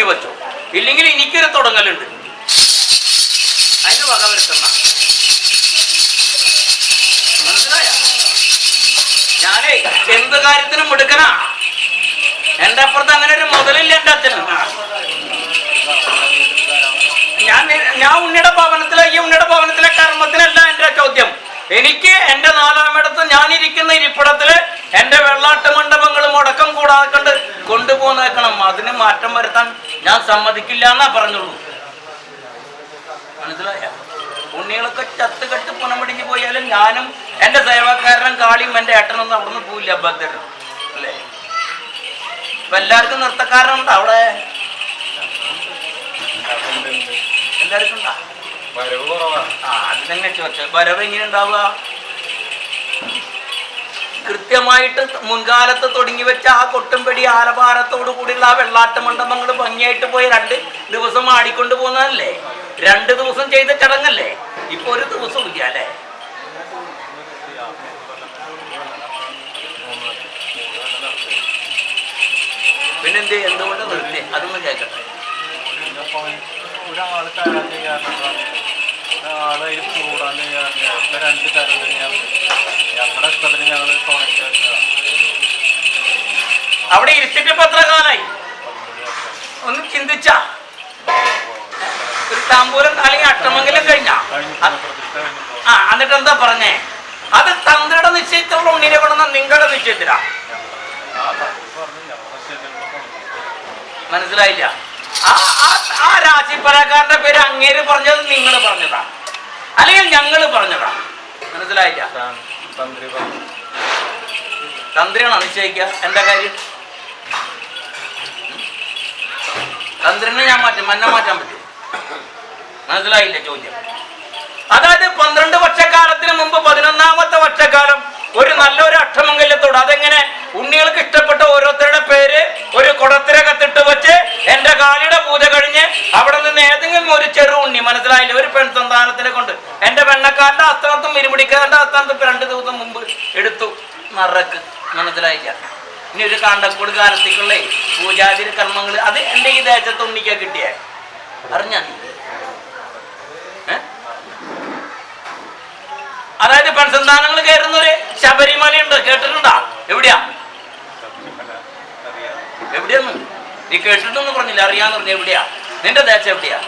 തുടങ്ങി വെച്ചോ ഇല്ലെങ്കിൽ എനിക്കൊരു തുടങ്ങലുണ്ട്. അതിന് വക മനസ്സിലായ? ഞാനേ എന്ത് കാര്യത്തിനും എടുക്കണ എന്റെ അപ്പുറത്ത് അങ്ങനെ ഒരു മുതലില്ല എന്റെ അച്ഛന്. ഞാൻ ഞാൻ ഉണ്ണിയുടെ ഭവനത്തിലെ ഈ ഉണ്ണിയുടെ ഭവനത്തിലെ കർമ്മത്തിനല്ല എന്റെ ചോദ്യം. എനിക്ക് എന്റെ നാലാമിടത്ത് ഞാനിരിക്കുന്ന ഇരിപ്പിടത്തിൽ എന്റെ വെള്ളാട്ട് മണ്ഡപങ്ങൾ മുടക്കം കൂടാതെ കണ്ട് കൊണ്ടുപോകുന്നേക്കണം അതിന് മാറ്റം വരുത്താൻ ഞാൻ സമ്മതിക്കില്ല എന്നാ പറഞ്ഞുള്ളൂ മനസ്സിലായ? ഉണ്ണികളൊക്കെ ചത്ത് കെട്ട് പുനമിടിഞ്ഞു പോയാലും ഞാനും എന്റെ സേവാക്കാരനും കാളിയും എന്റെ ഏട്ടനൊന്നും അവിടെ നിന്ന് പോയില്ല ഭക്തരും അല്ലേ? ഇപ്പൊ എല്ലാവർക്കും നൃത്തക്കാരനുണ്ടോ അവിടെ? എല്ലാവർക്കും ഉണ്ടോ. വരവ് കുറവാണ് ആ തന്നെ ചോദിച്ചത് വരവ് എങ്ങനെ ഉണ്ടാവുക? കൃത്യമായിട്ട് മുൻകാലത്ത് തുടങ്ങി വെച്ച ആ കൊട്ടുംപടി ആലഭാരത്തോടു കൂടിയുള്ള ആ വെള്ളാട്ട മണ്ഡപങ്ങൾ ഭംഗിയായിട്ട് പോയി രണ്ട് ദിവസം ആടിക്കൊണ്ട് പോകുന്നതല്ലേ? രണ്ട് ദിവസം ചെയ്ത ചടങ്ങല്ലേ? ഇപ്പൊ ഒരു ദിവസം ഇല്ല അല്ലേ? പിന്നെന്ത് എന്തുകൊണ്ട് നിർത്തി? അതൊന്നും കേൾക്കട്ടെ. അതിൽ കൂടാൻ ചെയ്യാറുണ്ട് രണ്ട് തരം തന്നെയാണ് ഞങ്ങളുടെ ഇഷ്ടത്തിന് ഞങ്ങൾ അവിടെ ഇരുത്തിട്ട് ഇപ്പൊ എത്ര കാലായി? ഒന്ന് ചിന്തിച്ച. ഒരു താമ്പൂലം അല്ലെങ്കിൽ അഷ്ടമംഗലം കഴിഞ്ഞ? ആ എന്നിട്ട് എന്താ പറഞ്ഞേ? അത് തന്ത്രയുടെ നിശ്ചയത്തിലുള്ള ഉണ്ണിനെ കൊണ്ടുവന്ന നിങ്ങളുടെ നിശ്ചയത്തിലാ. മനസ്സിലായില്ല? രാശിപ്പലക്കാരന്റെ പേര് അങ്ങേര് പറഞ്ഞത് നിങ്ങൾ പറഞ്ഞതാ. അല്ലെങ്കിൽ ഞങ്ങൾ പറഞ്ഞതാ. മനസ്സിലായില്ല? തന്ത്രിയാണോ നിശ്ചയിക്കുക? എന്താ കാര്യം? തന്ത്രിനെ ഞാൻ മാറ്റും മന്നെ മാറ്റാൻ പറ്റും മനസ്സിലായില്ല ചോദ്യം. അതായത് പന്ത്രണ്ട് വർഷക്കാലത്തിന് മുമ്പ് പതിനൊന്നാമത്തെ വർഷക്കാലം ഒരു നല്ലൊരു അക്ഷമംഗല്യത്തോട് അതെങ്ങനെ ഉണ്ണികൾക്ക് ഇഷ്ടപ്പെട്ട ഓരോരുത്തരുടെ പേര് ഒരു കുടത്തിരകത്തിട്ട് വെച്ച് എന്റെ കാലിയുടെ പൂജ കഴിഞ്ഞ് അവിടെ നിന്ന് ഏതെങ്കിലും ഒരു ചെറു ഉണ്ണി മനസ്സിലായില്ല? ഒരു പെൺ സന്താനത്തിനെ കൊണ്ട്. എന്റെ വെണ്ണക്കാരന്റെ അസ്ഥാനത്തും ഇരുപിടിക്കാരന്റെ അസ്ഥാനത്തും രണ്ട് ദിവസം മുമ്പ് എടുത്തു. നറക്ക്. മനസ്സിലായില്ല. ഇനി ഒരു കാണ്ടക്കോട് കാലത്തേക്കുള്ള പൂജാതിര കർമ്മങ്ങൾ അത് എന്റെ ഈ ദേശത്ത് ഉണ്ണിക്കാ കിട്ടിയ. അറിഞ്ഞ? അതായത് പെൺസന്താനങ്ങൾ കയറുന്നൊരു ശബരിമലയുണ്ട്. കേട്ടിട്ടുണ്ടാ? എവിടെയാ? എവിടെയൊന്നും? നീ കേട്ടിട്ടൊന്നും പറഞ്ഞില്ല. അറിയാന്ന് പറഞ്ഞ. എവിടെയാ? നിന്റെ ദേശം എവിടെയാ?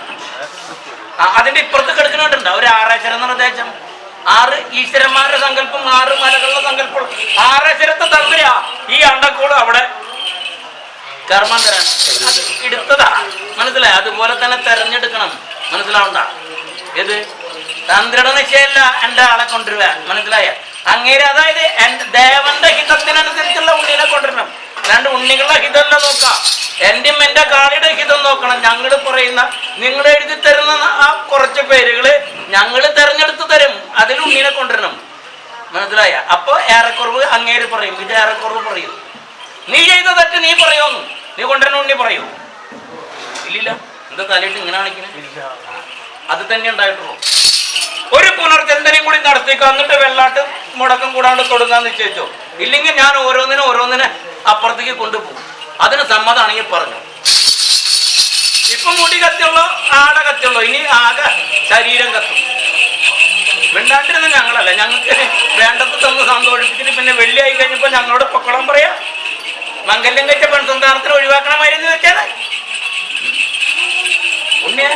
അതിന്റെ ഇപ്പുറത്ത് കിടക്കുന്നുണ്ട് ഒരു ആറേശ്വരം എന്ന് പറഞ്ഞ ദേശം ആറ് ഈശ്വരന്മാരുടെ സങ്കല്പം ആറ് മലകളുടെ സങ്കല്പം. ആറേശ്വരത്തെ തന്നെയാ ഈ അണ്ടക്കോട് അവിടെ കർമ്മം തരാൻ അത് എടുത്തതാ മനസ്സിലായി? അതുപോലെ തന്നെ തെരഞ്ഞെടുക്കണം. മനസ്സിലാവണ്ട. ഏത്? തന്ത്രിയുടെ നിശ്ചയമല്ല എന്റെ ആളെ കൊണ്ടുവരുക. മനസ്സിലായ? അങ്ങേര് അതായത് ദേവന്റെ രണ്ട് ഹിതല്ല നോക്കാം? എന്റെയും എന്റെ കാളിയുടെ ഹിതം നോക്കണം. ഞങ്ങൾ പറയുന്ന നിങ്ങൾ എഴുതി തരുന്ന ആ കുറച്ച് പേരുകൾ ഞങ്ങൾ തെരഞ്ഞെടുത്ത് തരും. അതിൽ ഉണ്ണിനെ കൊണ്ടുവരണം. മനസ്സിലായ? അപ്പൊ ഏറെക്കുറവ് അങ്ങേര് പറയും. ഇത് ഏറെക്കുറവ് പറയും. നീ ചെയ്ത തെറ്റ് നീ പറയുമെന്ന് നീ കൊണ്ടുവരണ ഉണ്ണി പറയൂ. ഇല്ലില്ല. എന്താ തലയിട്ട് ഇങ്ങനെ കാണിക്കണേ? അത് തന്നെ ഉണ്ടായിട്ടുള്ളൂ. ഒരു പുനർചിന്തനയും കൂടി നടത്തിക്കോ. എന്നിട്ട് വെള്ളാട്ട് മുടക്കം കൂടാണ്ട് തൊടുങ്ങാൻ നിശ്ചയിച്ചോ ഇല്ലെങ്കിൽ ഞാൻ ഓരോന്നിനും ഓരോന്നിനെ അപ്പുറത്തേക്ക് കൊണ്ടുപോകും. അതിന് സമ്മതമാണെങ്കിൽ പറഞ്ഞു. ഇപ്പൊ മുടി കത്തിയുള്ളോ ആട കത്തിയുള്ളോ. ഇനി ആകെ ശരീരം കത്തും. മിണ്ടാണ്ടിരുന്ന ഞങ്ങളല്ല. ഞങ്ങൾക്ക് വേണ്ടത് തന്ന് സന്തോഷിപ്പിച്ചിട്ട് പിന്നെ വെള്ളിയായി കഴിഞ്ഞപ്പോൾ ഞങ്ങളോട് പൊക്കളം പറയാ. മംഗല്യം കഴിച്ച പെൺസന്താനത്തിന് ഒഴിവാക്കണമായിരുന്നു വെച്ചാൽ ഉണ്ണിയ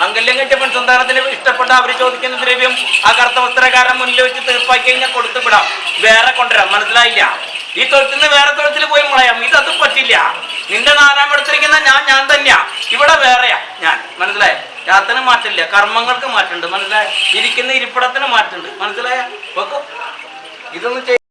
മംഗല്യം കഴിച്ച പെൺസന്താനത്തിന് ഇഷ്ടപ്പെട്ട അവർ ചോദിക്കുന്ന ദ്രവ്യം ആ കറുത്ത വസ്ത്രകാരൻ മുന്നിൽ വെച്ച് തീർപ്പാക്കി കഴിഞ്ഞാൽ കൊടുത്തു വിടാം വേറെ കൊണ്ടുവരാം. മനസ്സിലായില്ല? ഈ തൊഴുത്തിൽ നിന്ന് വേറെ തൊഴുത്തിൽ പോയി മുളയാം ഇതൊന്നും പറ്റില്ല. നിന്റെ നാലാം എടുത്തിരിക്കുന്ന ഞാൻ ഞാൻ തന്നെയാ. ഇവിടെ വേറെയാ ഞാൻ. മനസ്സിലായ? ഞാത്തിന് മാറ്റില്ല കർമ്മങ്ങൾക്ക് മാറ്റുണ്ട് മനസ്സിലായ? ഇരിക്കുന്ന ഇരിപ്പിടത്തിന് മാറ്റുണ്ട് മനസ്സിലായ? ഇതൊന്നും